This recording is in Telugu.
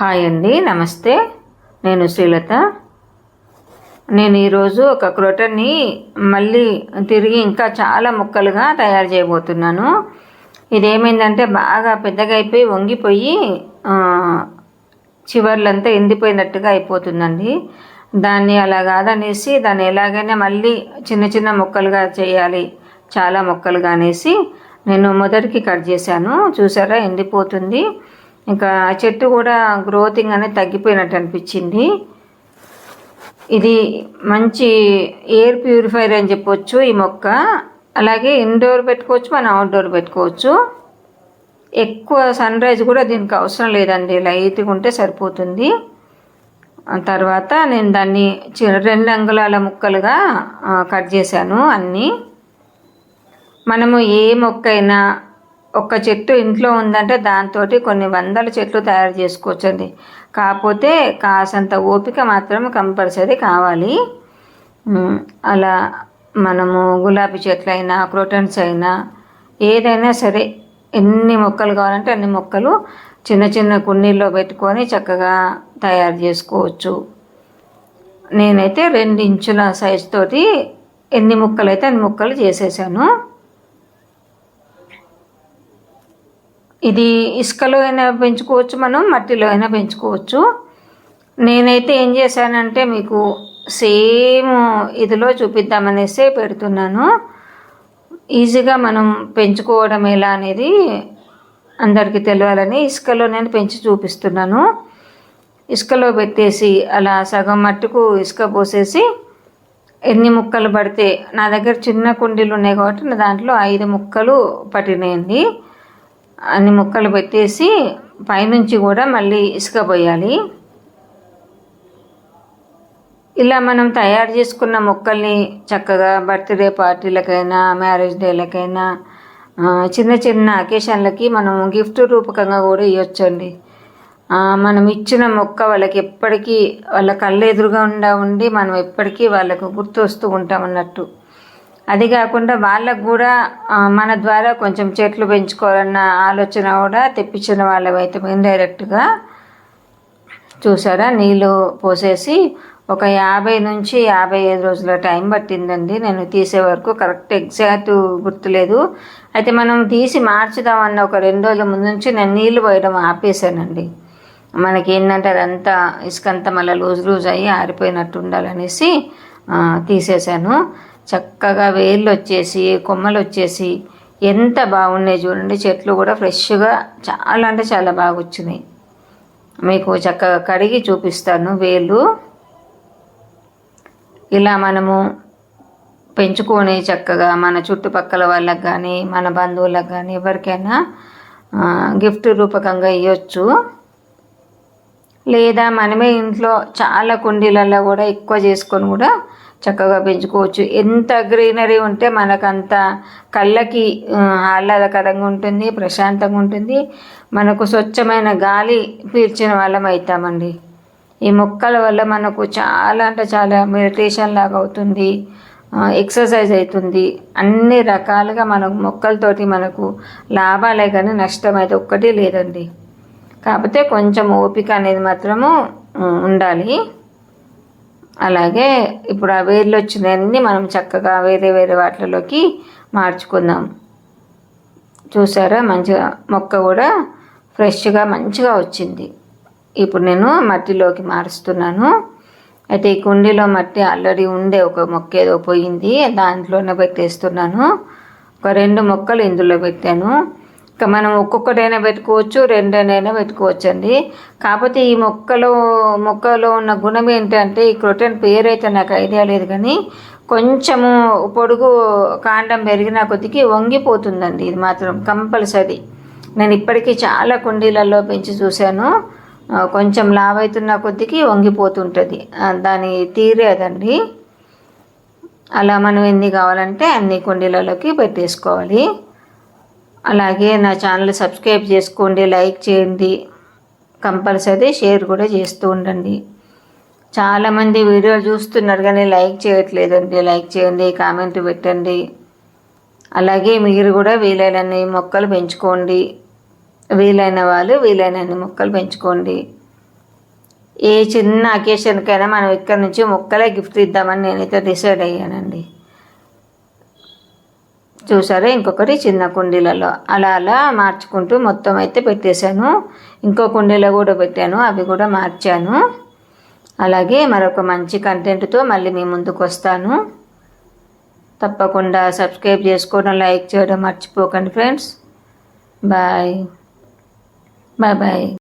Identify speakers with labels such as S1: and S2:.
S1: హాయ్ అండి నమస్తే. నేను శ్రీలత. నేను ఈరోజు ఒక క్రొటన్ని మళ్ళీ తిరిగి ఇంకా చాలా ముక్కలుగా తయారు చేయబోతున్నాను. ఇదేమైందంటే బాగా పెద్దగా అయిపోయి వంగిపోయి చివర్లంతా ఎండిపోయినట్టుగా అయిపోతుందండి. దాన్ని అలా కాదనేసి దాన్ని ఎలాగైనా మళ్ళీ చిన్న చిన్న ముక్కలుగా చేయాలి చాలా ముక్కలుగా అనేసి నేను మొదటికి కట్ చేశాను. చూసారా ఎండిపోతుంది. ఇంకా ఆ చెట్టు కూడా గ్రోతింగ్ అనేది తగ్గిపోయినట్టు అనిపించింది. ఇది మంచి ఎయిర్ ప్యూరిఫైర్ అని చెప్పొచ్చు ఈ మొక్క. అలాగే ఇండోర్ పెట్టుకోవచ్చు మనం అవుట్డోర్ పెట్టుకోవచ్చు. ఎక్కువ సన్ రైజ్ కూడా దీనికి అవసరం లేదండి. లైట్గా ఉంటే సరిపోతుంది. తర్వాత నేను దాన్ని చి- రెండు అంగుళాల ముక్కలుగా కట్ చేశాను అన్నీ. మనము ఏ మొక్క అయినా ఒక్క చెట్టు ఇంట్లో ఉందంటే దాంతో కొన్ని వందల చెట్లు తయారు చేసుకోవచ్చండి. కాకపోతే కాసంత ఓపిక మాత్రం కంపల్సరీ కావాలి. అలా మనము గులాబీ చెట్లు అయినా క్రోటన్స్ అయినా ఏదైనా సరే ఎన్ని మొక్కలు కావాలంటే అన్ని మొక్కలు చిన్న చిన్న కుండీల్లో పెట్టుకొని చక్కగా తయారు చేసుకోవచ్చు. నేనైతే రెండు ఇంచుల సైజు తోటి ఎన్ని ముక్కలు అయితే అన్ని ముక్కలు చేసేసాను. ఇది ఇసుకలో అయినా పెంచుకోవచ్చు మనం మట్టిలో అయినా పెంచుకోవచ్చు. నేనైతే ఏం చేశానంటే మీకు సేమ్ ఇదిలో చూపిద్దామనేసి పెడుతున్నాను. ఈజీగా మనం పెంచుకోవడం ఎలా అనేది అందరికీ తెలియాలని ఇసుకలో నేను పెంచి చూపిస్తున్నాను. ఇసుకలో పెట్టేసి అలా సగం మట్టుకు ఇసుక పోసేసి ఎన్ని ముక్కలు పడితే నా దగ్గర చిన్న కుండీలు ఉన్నాయి కాబట్టి నా దాంట్లో ఐదు ముక్కలు పట్టినాయండి. అన్ని ముక్కలు పెట్టేసి పైనుంచి కూడా మళ్ళీ ఇసుక పోయాలి. ఇలా మనం తయారు చేసుకున్న మొక్కల్ని చక్కగా బర్త్డే పార్టీలకైనా మ్యారేజ్ డేలకైనా చిన్న చిన్న అకేషన్లకి మనం గిఫ్ట్ రూపకంగా కూడా ఇవ్వచ్చండి మనం ఇచ్చిన మొక్క వాళ్ళకి ఎప్పటికీ వాళ్ళ కళ్ళ ఎదురుగా ఉండా ఉండి మనం ఎప్పటికీ వాళ్ళకు గుర్తు వస్తూ ఉంటాం అన్నట్టు. అది కాకుండా వాళ్ళకు కూడా మన ద్వారా కొంచెం చెట్లు పెంచుకోవాలన్న ఆలోచన కూడా తెప్పించిన వాళ్ళమైతే ఇండైరెక్ట్గా. చూసారా? నీళ్ళు పోసేసి ఒక యాభై నుంచి యాభై ఐదు రోజుల టైం పట్టిందండి. నేను తీసే వరకు కరెక్ట్ ఎగ్జాక్ట్ గుర్తులేదు. అయితే మనం తీసి మార్చుదామన్న ఒక రెండు రోజుల ముందు నుంచి నేను నీళ్ళు పోయడం ఆపేసానండి మనకి ఏంటంటే అదంతా ఇసుకంతా మళ్ళీ లూజ్ లూజ్ అయ్యి ఆరిపోయినట్టు ఉండాలనేసి తీసేశాను. చక్కగా వేళ్ళు వచ్చేసి కొమ్మలు వచ్చేసి ఎంత బాగున్నాయి చూడండి. చెట్లు కూడా ఫ్రెష్గా చాలా అంటే చాలా బాగా వచ్చినాయి మీకు చక్కగా కడిగి చూపిస్తాను వేలు ఇలా మనము పెంచుకొని చక్కగా మన చుట్టుపక్కల వాళ్ళకి కానీ మన బంధువులకు కానీ ఎవరికైనా గిఫ్ట్ రూపకంగా ఇవ్వచ్చు లేదా మనమే ఇంట్లో చాలా కుండీలలో కూడా ఎక్కువ చేసుకొని కూడా చక్కగా పెంచుకోవచ్చు. ఎంత గ్రీనరీ ఉంటే మనకంత కళ్ళకి ఆహ్లాదకరంగా ఉంటుంది ప్రశాంతంగా ఉంటుంది. మనకు స్వచ్ఛమైన గాలి పీల్చిన వాళ్ళం అవుతామండి. ఈ మొక్కల వల్ల మనకు చాలా అంటే చాలా మెడిటేషన్ లాగా అవుతుంది ఎక్సర్సైజ్ అవుతుంది. అన్ని రకాలుగా మనం మొక్కలతోటి మనకు లాభాలే కానీ నష్టం అయితే ఒక్కటి లేదండి. కాకపోతే కొంచెం ఓపిక అనేది మాత్రము ఉండాలి. అలాగే ఇప్పుడు ఆ వేర్లు వచ్చినవన్నీ మనం చక్కగా వేరే వేరే వాటిలోకి మార్చుకుందాం. చూసారా? మంచిగా మొక్క కూడా ఫ్రెష్గా మంచిగా వచ్చింది. ఇప్పుడు నేను మట్టిలోకి మారుస్తున్నాను. అయితే ఈ కుండీలో మట్టి ఆల్రెడీ ఉండే ఒక మొక్క ఏదో పోయింది దాంట్లోనే పెట్టేస్తున్నాను. ఒక రెండు మొక్కలు ఇందులో పెట్టాను. ఇంకా మనం ఒక్కొక్కటైనా పెట్టుకోవచ్చు రెండైనా పెట్టుకోవచ్చు అండి కాకపోతే ఈ మొక్కలో మొక్కలో ఉన్న గుణం ఏంటంటే ఈ క్రొటన్ పేరు అయితే నాకు ఐడియా లేదు కానీ కొంచెము పొడుగు కాండం పెరిగిన కొద్దికి వంగిపోతుందండి ఇది మాత్రం కంపల్సరీ. నేను ఇప్పటికీ చాలా కుండీలలో పెంచి చూశాను. కొంచెం లావైతున్న కొద్దికి వంగిపోతుంటుంది. దాని తీరే అదండి. అలా మనం ఎన్ని కావాలంటే అన్ని కుండీలలోకి పెట్టేసుకోవాలి. అలాగే నా ఛానల్ సబ్స్క్రైబ్ చేసుకోండి లైక్ చేయండి కంపల్సరీ షేర్ కూడా చేస్తూ ఉండండి. చాలామంది వీడియో చూస్తున్నారు కానీ లైక్ చేయట్లేదండి. లైక్ చేయండి కామెంట్ పెట్టండి. అలాగే మీరు కూడా వీలైనన్ని మొక్కలు పెంచుకోండి. వీలైన వాళ్ళు వీలైనన్ని మొక్కలు పెంచుకోండి. ఏ చిన్న అకేషన్కైనా మనం ఇక్కడ నుంచి మొక్కలే గిఫ్ట్ ఇద్దామని నేనైతే డిసైడ్ అయ్యానండి. చూసారా ఇంకొకటి చిన్న కుండీలలో. అలా అలా మార్చుకుంటూ మొత్తం అయితే పెట్టేశాను. ఇంకో కుండీలో కూడా పెట్టాను. అవి కూడా మార్చాను. అలాగే మరొక మంచి కంటెంట్తో మళ్ళీ మీ ముందుకు వస్తాను. తప్పకుండా సబ్స్క్రైబ్ చేసుకోవడం లైక్ చేయడం మర్చిపోకండి ఫ్రెండ్స్. బాయ్. Bye bye.